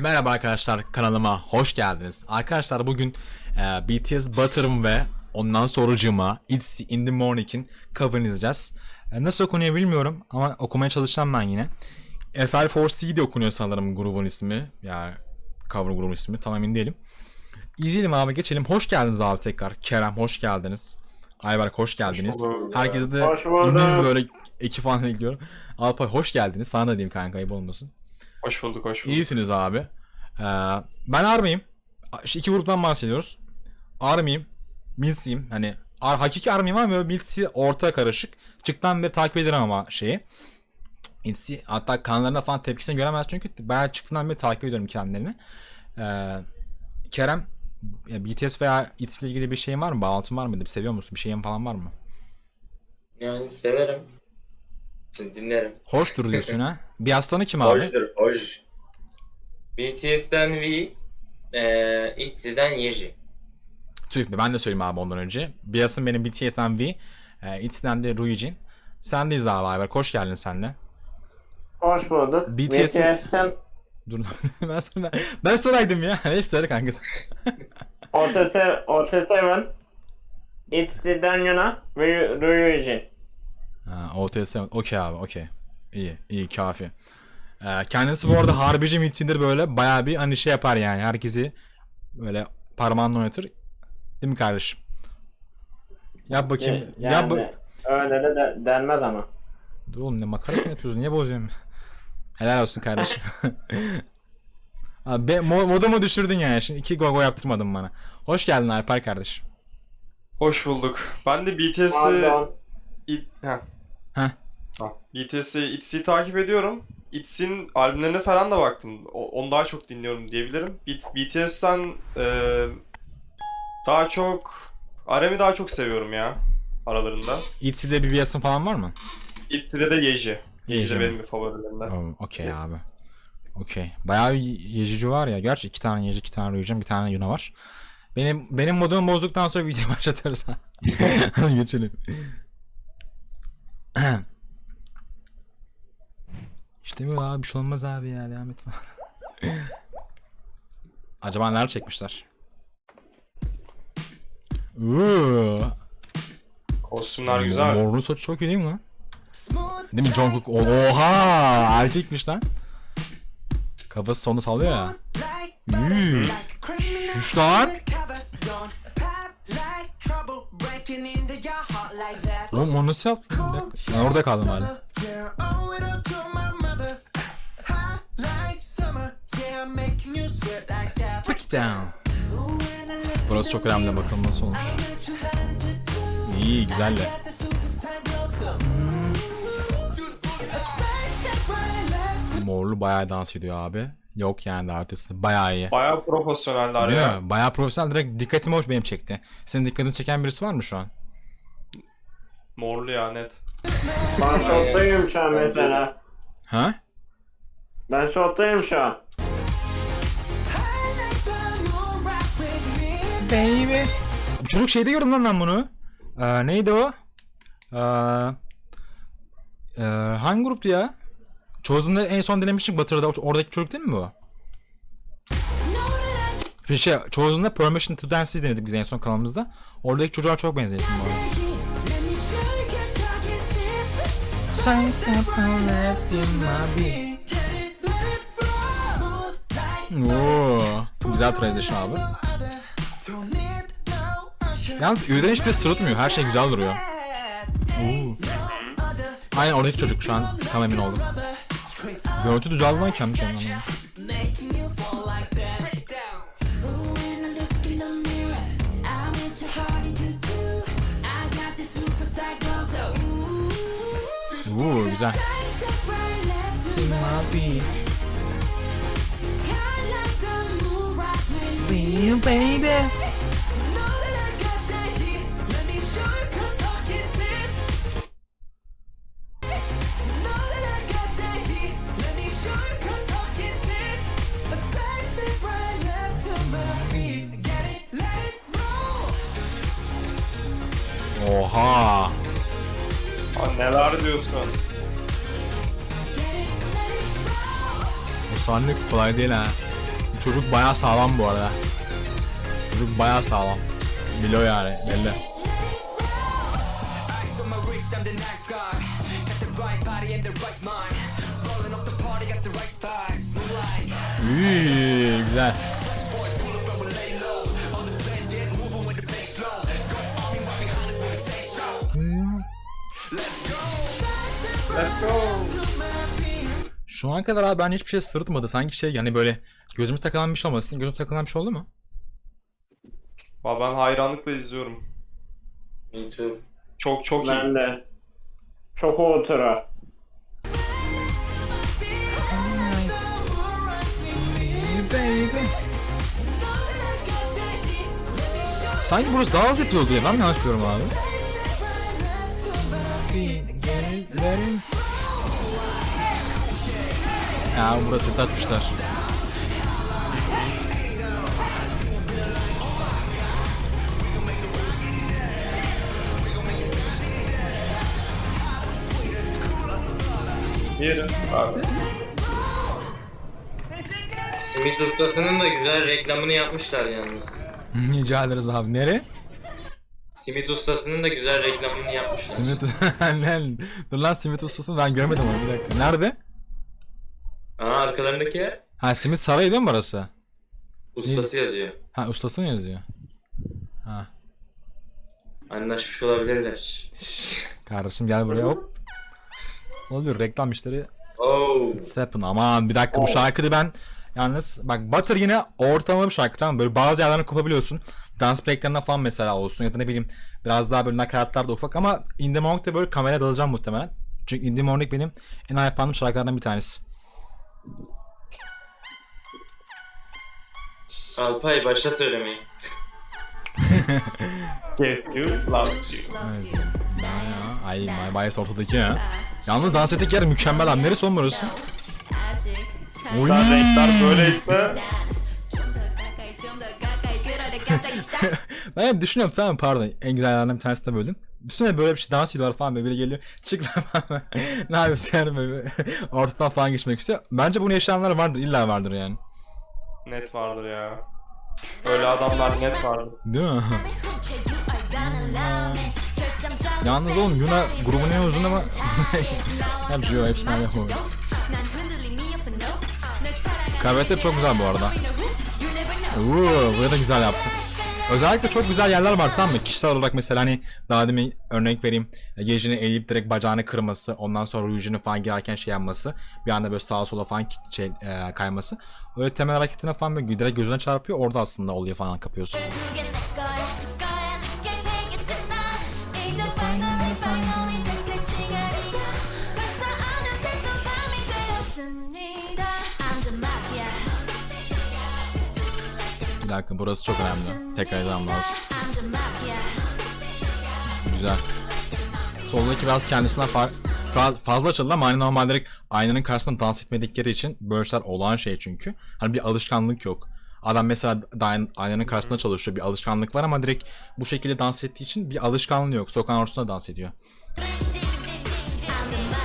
Merhaba arkadaşlar kanalıma hoş geldiniz. Arkadaşlar bugün e, BTS Butter'ım ve ondan sonracığıma It's in the Morning'in cover'ını izleyeceğiz. E, nasıl okunuyor bilmiyorum ama okumaya çalışacağım ben yine. FL4C de okunuyor sanırım grubun ismi. Ya cover grubun ismi tam emin değilim. İzleyelim abi geçelim. Hoş geldiniz abi tekrar. Kerem hoş geldiniz. Ayberk hoş geldiniz. Herkese de. İngiliz böyle iki falan ekliyorum. Alpay hoş geldiniz. Sana da diyeyim kanka ayıp olmasın. Hoş bulduk, hoş bulduk. İyisiniz abi. Ee, ben Army'yim. İşte iki gruptan bahsediyoruz. Army'yim. Mils'iyim. Hani ar- hakiki Army'yim ama böyle Mils'i orta karışık. Çıktan beri takip ederim ama şeyi. Mils'i hatta kanallarında falan tepkisini göremez çünkü bayağı çıktığından beri takip ediyorum kendilerini. Ee, Kerem BTS veya ITS ile ilgili bir şeyin var mı? Bağlantın var mı? Seviyor musun? Bir şeyin falan var mı? Yani severim. Şimdi dinlerim. Hoş dur diyorsun ha. Bir aslanı kim abi? Hoştur, hoş. BTS'den V, eee ITZY'den Yeji. Mü? Ben de söyleyeyim abi ondan önce. Bias'ın benim BTS'den V. E, İTS'den de Ruijin. Sendeyiz abi Ayber. Hoş geldin sen de. Hoş bulduk. BTS 'in- BTS'ten Dur ben sana ben soraydım ya. Neyse söyle kanka. OTS, OT7, ITZY'den Yuna ve Ryujin. Ha, OTS. Okey abi. Okey. İyi. iyi kafi. E, kendisi bu arada harbici mitsindir böyle. Bayağı bir hani şey yapar yani. Herkesi böyle parmağınla oynatır. Değil mi kardeşim? Yap bakayım. Yani Yap ba- öyle de, de denmez ama. Dur oğlum ne makarasını yapıyorsun? Niye bozuyorsun? Helal olsun kardeşim. Abi be, mo- modumu düşürdün yani. Şimdi iki gogo yaptırmadın bana. Hoş geldin Alper kardeşim. Hoş bulduk. Ben de BTS'i Pardon. it, heh. Ha, BTS'i ITZY'yi takip ediyorum. ITZY'nin albümlerine falan da baktım. O- onu daha çok dinliyorum diyebilirim. BTS'ten e, daha çok Arem'i daha çok seviyorum ya aralarında. ITZY'de bir biasın falan var mı? ITZY'de de Yeji. Yeji Yeji de benim bir favorilerimden. Oo, Okey abi. Okey. Bayağı bir yezici var ya. Gerçi iki tane yezi, iki tane Ryujin, bir tane Yuna var. Benim benim modumu bozduktan sonra videoyu başlatırız. Geçelim. İşte bu abi bir şey olmaz abi ya devam et falan. Acaba neler çekmişler? Uuu. Kostümler güzel. Morlu saç çok iyi değil mi lan? Değil mi Jungkook? Oha! Erkekmiş lan. Kafası sonu sallıyor ya. Üüüü. Şuş lan. Oğlum onu nasıl yaptın? Ben orada kaldım hala. Break it down. Burası çok önemli bakalım nasıl olmuş. İyi güzel de. Bayağı dans ediyor abi. Yok yani de artisti. Bayağı iyi. Bayağı profesyoneller Değil ya. mi? Bayağı profesyonel. Direkt dikkatimi hoş benim çekti. Senin dikkatini çeken birisi var mı şu an? Morlu ya net. Ben şottayım şu an mesela. Ha? Ben şottayım şu an. Baby. Bu çocuk şeyde gördüm lan ben bunu. Ee, neydi o? Ee, e, hangi gruptu ya? Chosen'da en son denemiştik Batır'da. Oradaki çocuk değil mi bu? Bir şey, Chosen'da Permission to Dance izledik biz en son kanalımızda. Oradaki çocuğa çok benziyorsun bu arada. Oo, güzel transition abi. Yalnız Ü'den hiçbir sırıtmıyor. Her şey güzel duruyor. Oo. Aynen oradaki çocuk şu an tam emin oldum. Görüntü düzeldi lan kendi kendine. Oo güzel. baby. Diyorsun? Bu sahne kolay değil ha. Bu çocuk bayağı sağlam bu arada. Çocuk bayağı sağlam. Bilo yani belli. Üy, güzel. Let's go. Şu ana kadar abi ben hiçbir şey sırıtmadı. Sanki şey yani böyle gözümüz takılan bir şey olmadı. Sizin gözünüz takılan bir şey oldu mu? Valla ben hayranlıkla izliyorum. Me too. Çok çok iyi. Ben de. Çok otura. Sanki burası daha az yapıyordu diye. Ben mi yanlış biliyorum abi? Ya burası ses atmışlar. Yeri. Abi. Simit ustasının da güzel reklamını yapmışlar yalnız. Rica ederiz abi. Nere? Simit ustasının da güzel reklamını yapmışlar. Simit... Lan, Dur lan simit ustasını ben görmedim onu bir dakika. Nerede? Aa arkalarındaki yer Ha simit sarayı değil mi burası? ustası yazıyor. Ha ustası mı yazıyor? Ha. Anlaşmış olabilirler. Şş, Kardeşim gel buraya hop. Oluyor reklam işleri Oh. It's happen. Aman bir dakika bu şarkıyı ben yalnız bak Butter yine ortalama bir şarkı tamam mı? böyle bazı yerlerden kopabiliyorsun. Dans breaklerinde falan mesela olsun ya da ne bileyim biraz daha böyle nakaratlar da ufak ama In The Morning'de böyle kameraya dalacağım muhtemelen. Çünkü In The Morning benim en hype'landığım şarkılardan bir tanesi. Alpay başla söylemeyi. Get you, loves you. Evet. Ay my bias ortadaki ya. Yalnız dans ettik yer mükemmel. Neresi oğlum burası? Oy. Renkler böyleyse Ben hep düşünüyorum tamam pardon en güzel yerlerden bir tanesi de böldüm. Düşünsene böyle bir şey dans ediyorlar falan böyle biri geliyor. Çık lan falan. ne yapıyorsun yani böyle ortadan falan geçmek istiyor. Bence bunu yaşayanlar vardır illa vardır yani. net vardır ya. Öyle adamlar net vardır. Değil mi? Yalnız oğlum Yuna grubun en uzun ama hem Gio hepsini aynı yapıyor. Kıyafetleri çok güzel bu arada. Uuu buraya da güzel yapsın. Özellikle çok güzel yerler var tamam mı? Kişisel olarak mesela hani daha demin örnek vereyim. Yejini eğilip direkt bacağını kırması. Ondan sonra rujunu falan girerken şey yapması. Bir anda böyle sağa sola falan şey, e, kayması. Öyle temel hareketine falan böyle direkt gözüne çarpıyor. Orada aslında oluyor falan kapıyorsun. Bir dakika burası çok önemli. Tekrar edemem lazım. Güzel. Soldaki biraz kendisinden fa- fa- fazla açıldı ama hani normalde aynanın karşısında dans etmedikleri için böyle şeyler olağan şey çünkü. Hani bir alışkanlık yok. Adam mesela aynanın karşısında çalışıyor bir alışkanlık var ama direkt bu şekilde dans ettiği için bir alışkanlığı yok. Sokağın ortasında dans ediyor.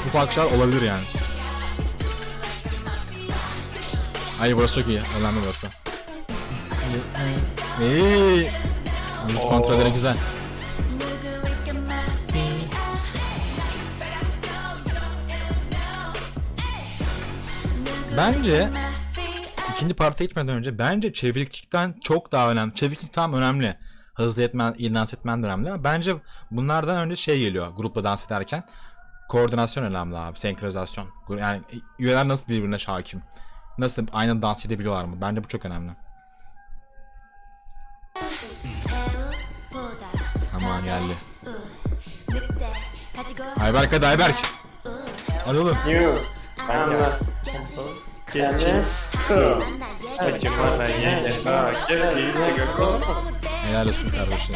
Ufak şeyler olabilir yani. Hayır burası çok iyi. Önemli burası. İyi. Vücut kontrolleri güzel. Bence ikinci parta gitmeden önce bence çeviriklikten çok daha önemli. Çeviriklik tam önemli. Hızlı etmen, iyi dans etmen de önemli ama bence bunlardan önce şey geliyor grupla dans ederken. Koordinasyon önemli abi, senkronizasyon. Yani üyeler nasıl birbirine hakim? Nasıl aynı dans edebiliyorlar mı? Bence bu çok önemli. Aman geldi. Ayberk hadi Ayberk. Hadi oğlum. You. Ben de. Acımana yenge gel. Helal olsun kardeşim.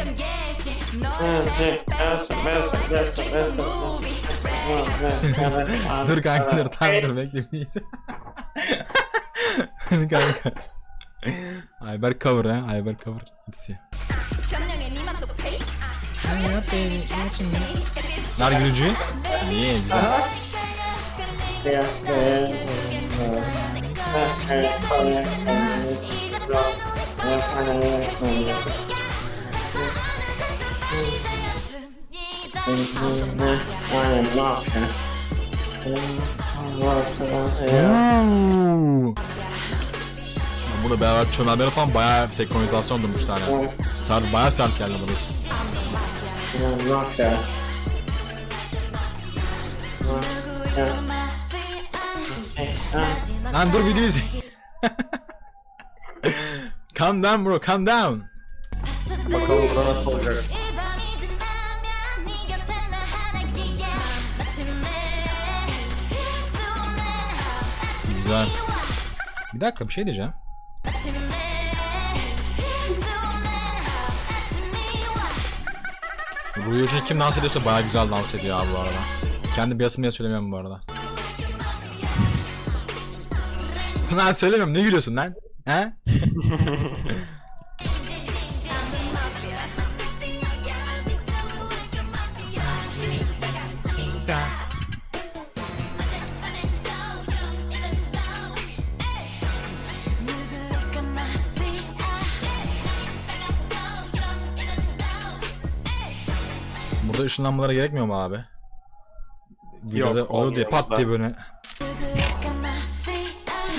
dur kanka dur tamam dur bekle bir dur kanka. Ayberk cover ha Ayberk cover. X'i. Nar gülücü. İyi güzel. Oo. Burada beraber çömelmeli falan bayağı senkronizasyon durmuşlar yani. Sert, bayağı sert geldi burası. Lan dur video izle. calm down bro, calm down. Bakalım burada nasıl olacak. Güzel. Bir dakika bir şey diyeceğim. Hoca kim dans ediyorsa bayağı güzel dans ediyor abi bu arada. Kendi piyasımı diye söylemiyorum bu arada. lan söylemiyorum ne gülüyorsun lan? He? Burada ışınlanmalara gerekmiyor mu abi? Videoda Yok, olur diye pat diye böyle.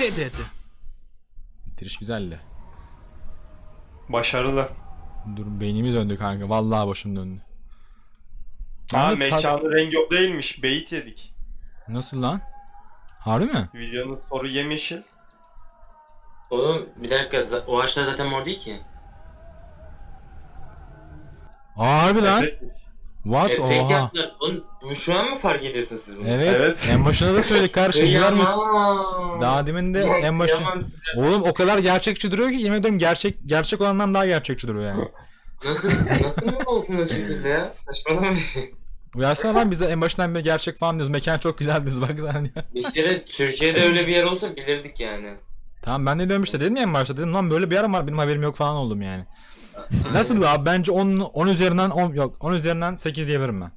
De de de. Bitiriş güzeldi. Başarılı. Dur beynimiz döndü kanka. Vallahi başım döndü. Ha mekanın rengi o değilmiş. Beyit yedik. Nasıl lan? Harbi mi? Videonun soru yemyeşil. Oğlum bir dakika o ağaçlar zaten mor değil ki. Harbi lan. Efektmiş. What? Efekt Oha. yaptılar. Oğlum bu şu an mı fark ediyorsunuz siz bunu? Evet. Evet. En başında da söyledik kardeşim. Güler miyiz? Kıyamam. Daha demin de Yok, en kıyamam size. Oğlum o kadar gerçekçi duruyor ki yemin ediyorum gerçek gerçek olandan daha gerçekçi duruyor yani. Nasıl nasıl mı olsun o şekilde ya? Saçmalama. Uyarsana lan bize en başından beri gerçek falan diyoruz. Mekan çok güzel diyoruz baksana ya. Bir kere Türkiye'de öyle bir yer olsa bilirdik yani. Tamam ben de diyorum işte dedim ya en başta dedim lan böyle bir yer var benim haberim yok falan oldum yani. Nasıl abi bence 10 10 üzerinden 10 yok 10 üzerinden 8 diyebilirim ben.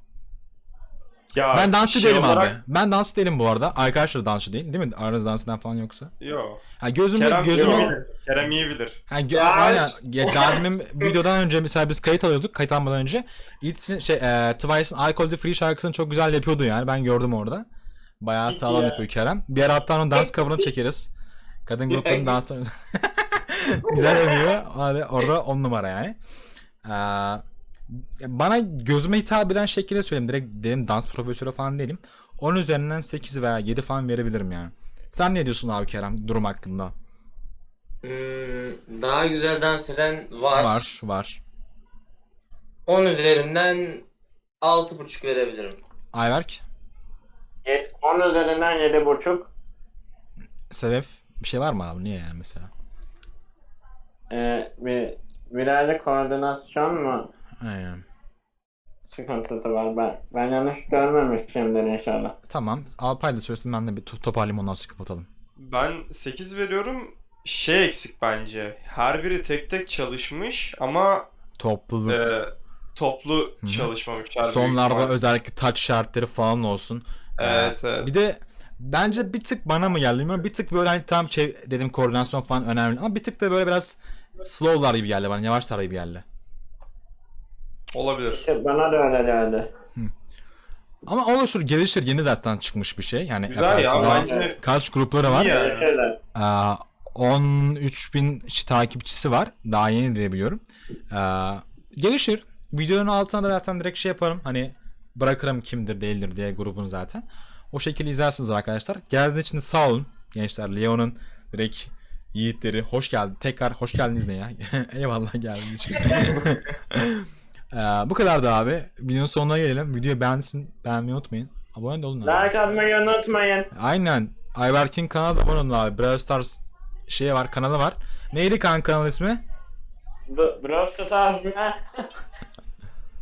Ya Ben dansçı şey değilim olarak- abi. Ben dansçı değilim bu arada. Arkadaşlar dansçı değil değil mi? Aranızda dans eden falan yoksa. Yo. Ha gözümü Kerem iyi gözümü bilir. Kerem iyi bilir. Ha, gö- Ya. aynen. Ya, daha demin videodan önce mesela biz kayıt alıyorduk. Kayıt almadan önce. It's, şey, e, Twice'ın I Call The Free şarkısını çok güzel yapıyordu yani. Ben gördüm orada. Bayağı sağlam ya. yapıyor Kerem. Bir ara hatta onun dans cover'ını çekeriz. Kadın gruplarının danslarını. güzel yapıyor. Hadi orada on numara yani. Ee, bana gözüme hitap eden şekilde söyleyeyim. Direkt dedim dans profesörü falan değilim. 10 üzerinden 8 veya 7 falan verebilirim yani. Sen ne diyorsun abi Kerem durum hakkında? Hmm, daha güzel dans eden var. Var var. 10 üzerinden 6.5 verebilirim. Ayberk? 10 üzerinden 7.5. Sebep bir şey var mı abi? Niye yani mesela? Ee, bir birazcık koordinasyon mu Aynen. sıkıntısı var? Ben ben yanlış görmemişimdir inşallah. Tamam. Alpay da söylesin ben de bir to- toparlayayım ondan sonra kapatalım. Ben 8 veriyorum. Şey eksik bence. Her biri tek tek çalışmış ama Topluluk. e, toplu hı. çalışmamışlar. büyük Sonlarda ihtimal. özellikle touch şartları falan olsun. Evet, Ee, evet. Bir de bence bir tık bana mı geldi bilmiyorum. Bir tık böyle hani tam şey dedim koordinasyon falan önemli ama bir tık da böyle biraz slowlar gibi geldi bana. Yavaşlar gibi geldi. Olabilir. İşte bana da öyle geldi. Ama oluşur gelişir yeni zaten çıkmış bir şey. Yani Güzel ya bence. kaç grupları var? İyi. Aa, 13 bin işte takipçisi var. Daha yeni diye biliyorum. Aa, gelişir. Videonun altına da zaten direkt şey yaparım. Hani bırakırım kimdir değildir diye grubun zaten. O şekilde izlersiniz arkadaşlar. Geldiğiniz için de sağ olun gençler. Leon'un direkt yiğitleri. Hoş geldin. Tekrar hoş geldiniz ne ya? Eyvallah geldiğiniz için. Aa, bu kadar da abi. Videonun sonuna gelelim. Videoyu beğensin, beğenmeyi unutmayın. Abone de olun abi. Like atmayı unutmayın. Aynen. Ayberk'in kanalı da abone olun abi. Brawl Stars şey var, kanalı var. Neydi kan kanal ismi? The Brawl Stars ne?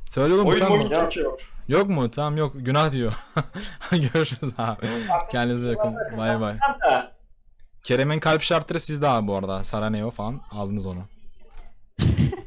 Söyle oğlum Oyun oyun çekiyor. Yok mu? Tamam yok. Günah diyor. Görüşürüz abi. Kendinize yakın. Bay bay. Kerem'in kalp şartları sizde abi bu arada. Saraneo falan aldınız onu.